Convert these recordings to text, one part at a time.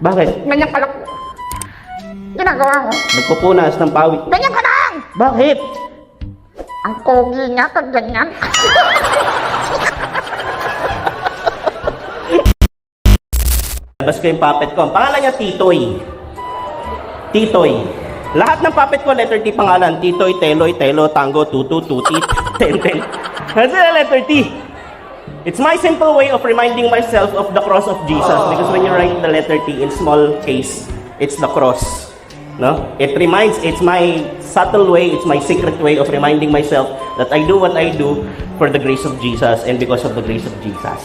Bakit? Ganyan ka lang. Ginagawa mo. Nagpupunas ng pawit. Ganyan ka lang! Bakit? Ang kogi niya pag ganyan. Labas ko yung puppet ko. Ang pangalan niya, Titoy. Titoy. Lahat ng puppet ko, letter T pangalan. Titoy, Teloy, Telo, Tango, Tutu, Tuti, Tenten. Kasi na letter T. It's my simple way of reminding myself of the cross of Jesus because when you write the letter T in small case, it's the cross. No? It reminds, it's my subtle way, it's my secret way of reminding myself that I do what I do for the grace of Jesus and because of the grace of Jesus.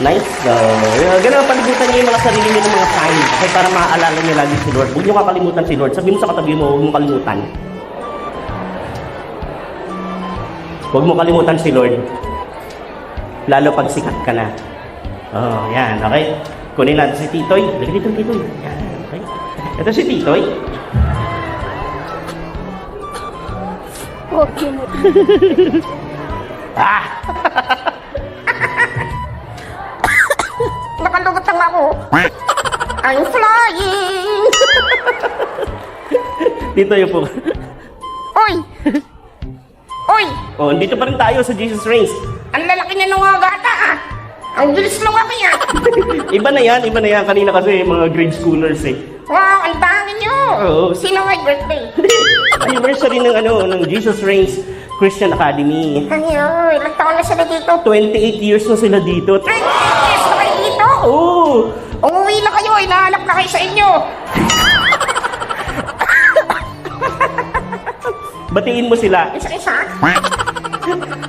Nice. So, uh, ganun, palibutan niyo yung mga sarili niyo ng mga sign. Okay, para maaalala niyo lagi si Lord. Huwag niyo kakalimutan si Lord. Sabi mo sa katabi mo, huwag mo kalimutan. Huwag mo kalimutan si Lord. Lalo pag sikat ka na. Oh, yan. Okay? Kunin natin si Titoy. Lagi dito, Titoy. Yan. Okay? Ito si Titoy. Okay mo. Ah! Nakalugot lang ako. I'm flying! Titoy po. Oy! Oy! Oh, dito pa rin tayo sa Jesus Reigns. Niya ng mga bata ah! Ang bilis lumaki niya! Iba na yan, iba na yan. Kanina kasi mga grade schoolers eh. Wow, ang dami niyo! Oo. Sino may birthday? Anniversary ng ano, ng Jesus Reigns Christian Academy. Ay, oh, ilang taon na sila dito? 28 years na sila dito. 20 years na kayo dito! Oh! Umuwi na kayo, inahanap na kayo sa inyo! Batiin mo sila. Isa-isa?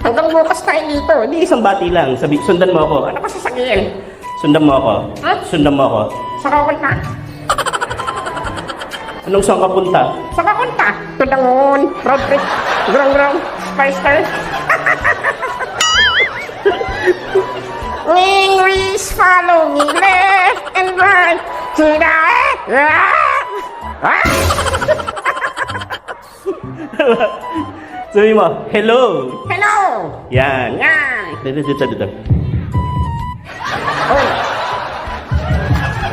Hanggang bukas tayo dito. Hindi isang bati lang. Sabi, sundan mo ako. Ano ka sasabihin? Sundan mo ako. Ha? Sundan mo ako. Sa kakon na. Anong saan ka punta? Sa kakon ta. To the moon. Road trip. Grong grong. Spice girl. Wing wings follow me left and right to the Ah! Sabi mo, hello! Hello! Yan. Yan! Dito, dito, dito. Oy!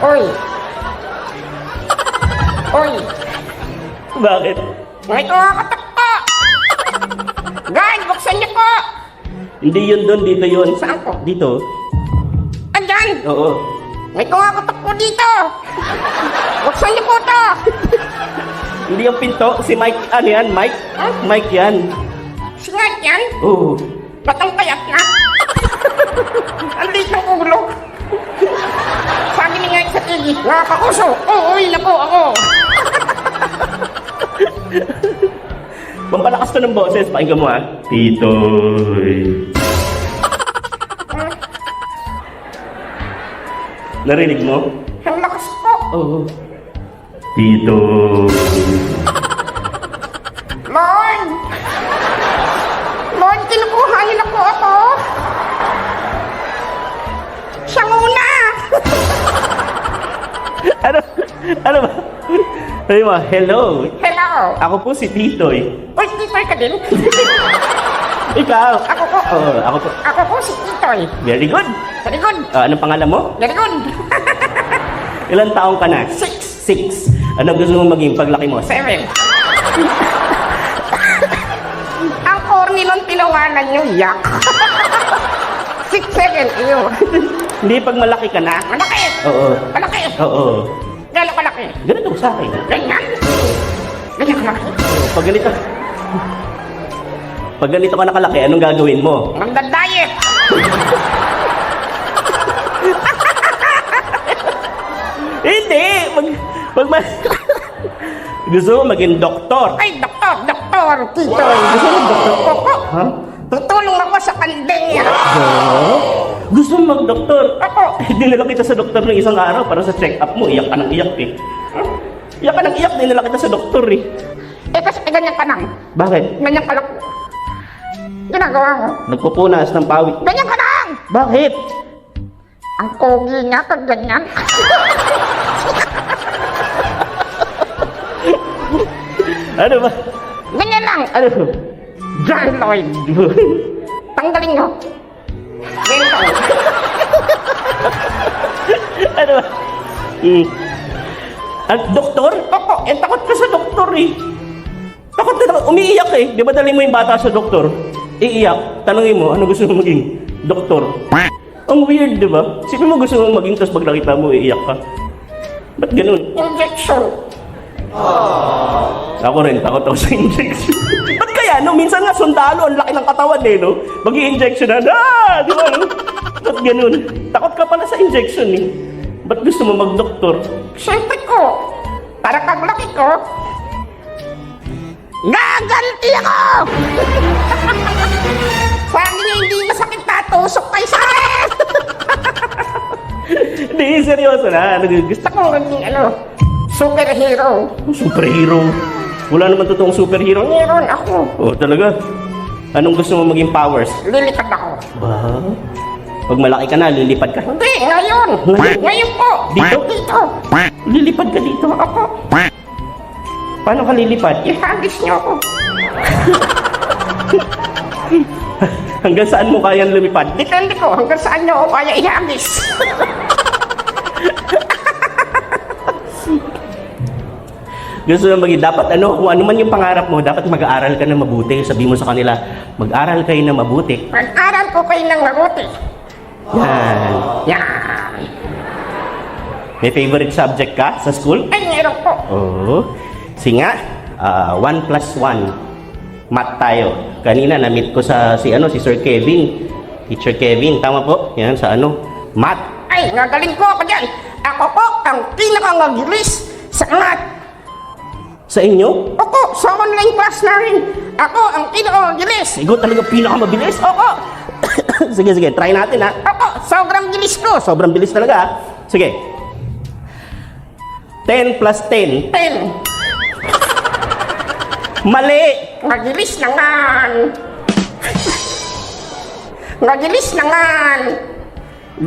Oy! Oy! Bakit? May kumakatak po! Guard, buksan niyo po! Hindi yun doon, dito yun. Saan po? Dito. Andyan! Oo. May kumakatak po dito! Buksan niyo po to! Hindi yung pinto. Si Mike, ano yan? Mike? Huh? Mike yan. Singat yan? Oo. Ba't ang payat na? ang liit ng ulo. Sabi ni sa TV, nakakakuso. Uuwi na po ako. Pampalakas to ng boses. Pakinggan mo ha. Titoy. Narinig mo? Ang lakas po. Oo. Titoy. Lord! Lord, kinukuha niyo na po ako. Siya muna! ano? Ano ba? Sabi mo, hello. Hello! Ako po si Titoy. Uy, Titoy ka din? Ikaw. Ako po. Oo, ako po. Ako po si Titoy. Very good. Very good. Ah, anong pangalan mo? Very good. Ilan taong ka na? Six. Six. Ano gusto mo maging paglaki mo? Seven. Ang corny ng tinawanan niyo, yak. Six, seven, iyo. Hindi pag malaki ka na. Malaki. Oo. Malaki. Oo. Gano'n kalaki? Ganito sa akin. Ganyan. Ganyan kalaki. Pag ganito. Pag ganito ka nakalaki, anong gagawin mo? Magda-diet. Hindi! Pag, pag ma... gusto mo maging doktor. Ay, doktor, doktor, titoy. Gusto mo doktor? Opo. Ha? Tutulong ako sa pandemya. Oo? Gusto mo mag-doktor? Opo. Dinala kita sa doktor ng isang araw para sa check-up mo. Iyak ka ng iyak eh. Iyak ka ng iyak, dinala kita sa doktor eh. Eh, kasi eh, ganyan ka lang. Bakit? Ganyan ka lang. Ginagawa mo. Nagpupunas ng pawit. Ganyan ka lang. Bakit? Ang kogi niya pag ganyan. Ano ba? Ganyan lang. Ano? John Lloyd. Tanggalin nyo. Ganito. ano ba? Mm. At doktor? Ako, eh takot ka sa doktor eh. Takot na takot. Umiiyak eh. Di ba dali mo yung bata sa doktor? Iiyak. Tanungin mo, ano gusto mo maging? Doktor. Ang weird, di ba? Sino mo gusto mo maging, tapos pag nakita mo, iiyak ka. Ba't ganun? Injection. Ako rin, takot ako sa injection. Ba't kaya, no? Minsan nga, sundalo, ang laki ng katawan eh, no? mag injection na, ah! Di ba, no? Ba't ganun? Takot ka pala sa injection eh. Ba't gusto mo mag-doktor? Siyempre ko. Para paglaki ko, gaganti ako! Niya hindi masakit na tusok kay sa akin! Hindi, seryoso na. Ano, Gusto ko ano, superhero. Superhero. Wala naman totoong superhero. Meron ako. Oh, talaga? Anong gusto mo maging powers? Lilipad ako. Ba? Pag malaki ka na, lilipad ka. Hindi, ngayon. Ngayon? Ngayon po. Dito? Dito. Lilipad ka dito. Ako. Paano ka lilipad? Ihagis niyo ako. Hanggang saan mo kayang lumipad? Depende ko hanggang saan niyo ako kaya ihagis. Gusto mo maging dapat ano, kung ano man yung pangarap mo, dapat mag-aaral ka na mabuti. Sabi mo sa kanila, mag-aral kayo na mabuti. Mag-aral ko kayo ng mabuti. Yan. Yan. May favorite subject ka sa school? Ay, meron po. Oo. Sige nga, 1 plus 1. Math tayo. Kanina na-meet ko sa si ano si Sir Kevin. Teacher Kevin, tama po? Yan sa ano? Math. Ay, nagaling ko ako dyan. Ako po ang pinakamagilis sa math. Sa inyo? Ako, sa online class namin. Ako ang pinakamagilis. Ikaw talaga pinakamabilis? Oo. sige, sige. Try natin ha. Ako, sobrang gilis ko. So, Sobrang bilis talaga ha. Sige. 10 plus 10. ten. Mali! Magilis na ngan. Magilis na ngan.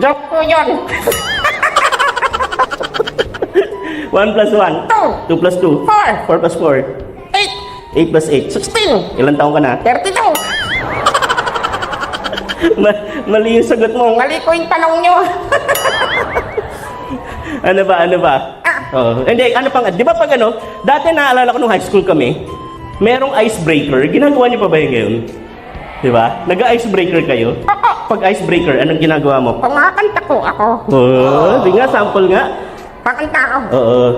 Joke po yun. 1 plus 1. Two. 2 plus 2. Four. 4 plus 4. Eight. 8 plus 8. Sixteen. Ilan taong ka na? Thirty-two. Ma- mali yung sagot mo. Mali ko yung tanong nyo. Ano ba, ano ba? Ah. Oh, hindi, ano pang, di ba pag ano, dati naalala ko nung high school kami, merong icebreaker, ginagawa niyo pa ba yun ngayon? Di ba? Nag-icebreaker kayo? Ako. Pag icebreaker, anong ginagawa mo? Kumakanta ko ako. Oh, di nga, sample nga. Kakanta ako. Oo.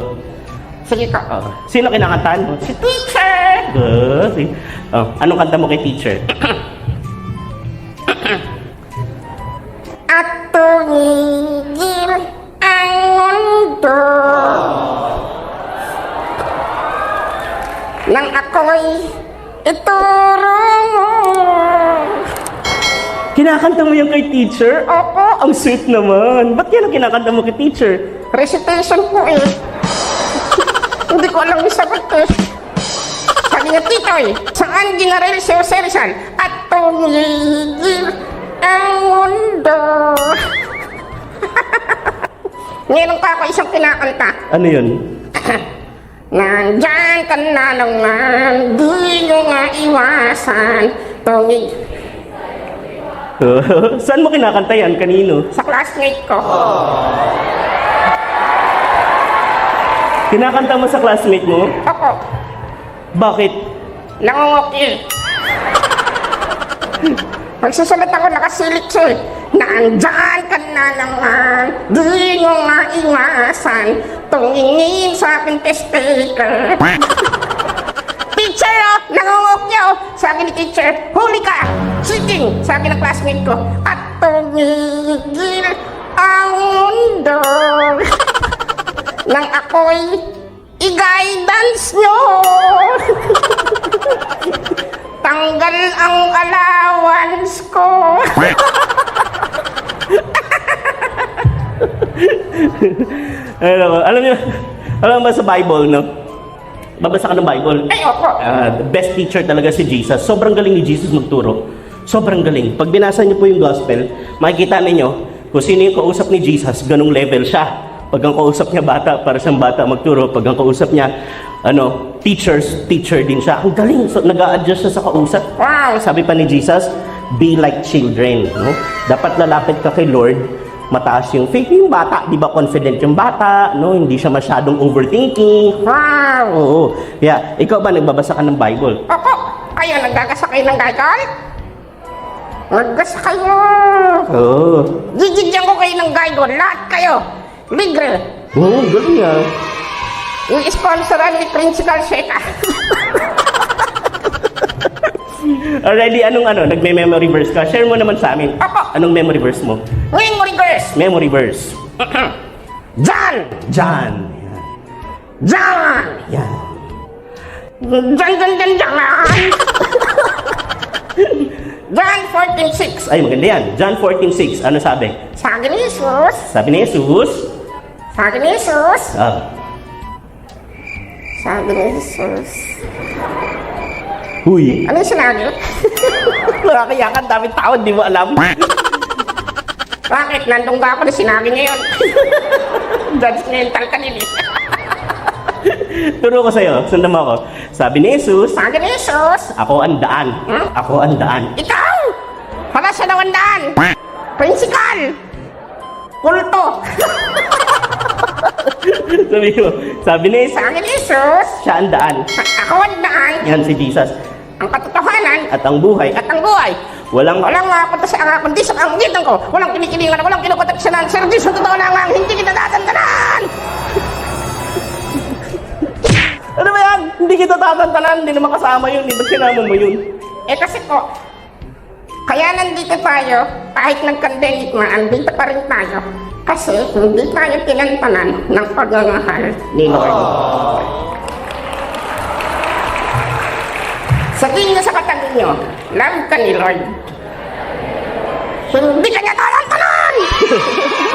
Sige ko. Oh. Sino kinakantahan mo? Si teacher. Oh, si, oh, anong kanta mo kay teacher? At tumigil ang mundo. Nang ako'y ituro mo. Kinakanta mo yan kay teacher? Opo, Ang sweet naman. Ba't yan ang kinakanta mo kay teacher? Recitation po eh. Hindi ko alam yung sagot eh. Sabi niya, Titoy, saan ginaril si Jose Rizal? At tumigil ang mundo. Meron pa ako isang kinakanta. Ano yun? Nandyan ka na naman, di nyo nga iwasan. Tumig Saan mo kinakanta yan? Kanino? sa classmate ko. Kinakanta mo sa classmate mo? Ako, Bakit? nangungukil. Magsusulat ako nakasilip siya eh. Nandyan ka na naman, di nyo nga iwasan. Tumingin sa akin testicle. teacher oh, nangungukil oh. Sabi ni teacher, huli ka! Cheating! Sabi ng classmate ko. At tumigil ang mundo. Nang ako'y i-guidance nyo. Tanggal ang allowance ko. Ano, alam niyo, alam mo ba sa Bible, no? Babasa ka ng Bible. Ay, opo. Ah, the best teacher talaga si Jesus. Sobrang galing ni Jesus magturo. Sobrang galing. Pag binasa niyo po yung gospel, makikita ninyo kung sino yung kausap ni Jesus, ganong level siya. Pag ang kausap niya bata, para siyang bata magturo. Pag ang kausap niya, ano, teachers, teacher din siya. Ang galing. So, nag-a-adjust siya sa kausap. Wow. Sabi pa ni Jesus, be like children. No? Dapat lalapit ka kay Lord, mataas yung faith yung bata, di ba confident yung bata, no? Hindi siya masyadong overthinking. Wow! Oo. Yeah, ikaw ba nagbabasa ka ng Bible? Opo, kayo nagagasa kayo ng gagal? Naggasa kayo! Oo. Gigigyan ko kayo ng gagal, lahat kayo! Libre! Oo, galing ah. I-sponsoran ni Principal Sheka. Already, anong ano, nagme-memory verse ka? Share mo naman sa amin. Apo. Anong memory verse mo? Ngayon mo reverse! Memory verse. John! John. John! Yan. John, John, John, John! John 14.6 Ay, maganda yan. John 14.6. Ano sabi? Sabi ni Jesus, Sabi ni Jesus, sabi ni Jesus, ah, sabi ni Jesus. Huy, Ano yung sinabi? nakakayakan, dami tao, di mo alam. Bakit? Nandun ba ako na sinabi niya yun? Judgmental ka eh. Turo ko sa'yo, sundan mo ako. Sabi ni Jesus, Sabi ni Jesus, ako ang daan. Hmm? Ako ang daan. ikaw! Para sa nawandaan! Principal! Kulto! sabi mo, sabi ni Sabi ni Jesus, siya ang daan. ako ang daan, Yan si Jesus. ang katotohanan, At ang buhay, at ang buhay. walang Walang makapunta sa nga kundi sa kaangitan ko. Walang kinikilingan, walang kinukoteksyonan. Sir Jesus, totoo lang ang hindi kita tatantanan! Ano ba yan? Hindi kita tatantanan, hindi naman kasama yun. Di ba sinama mo yun? Eh kasi po, kaya nandito tayo, kahit nag-pandemic na, andito pa rin tayo. Kasi hindi tayo tinantanan ng pagmamahal ni Lord. Sabihin niyo sa katabi niyo, love ka ni Lord. Hindi ka niya tatantanan!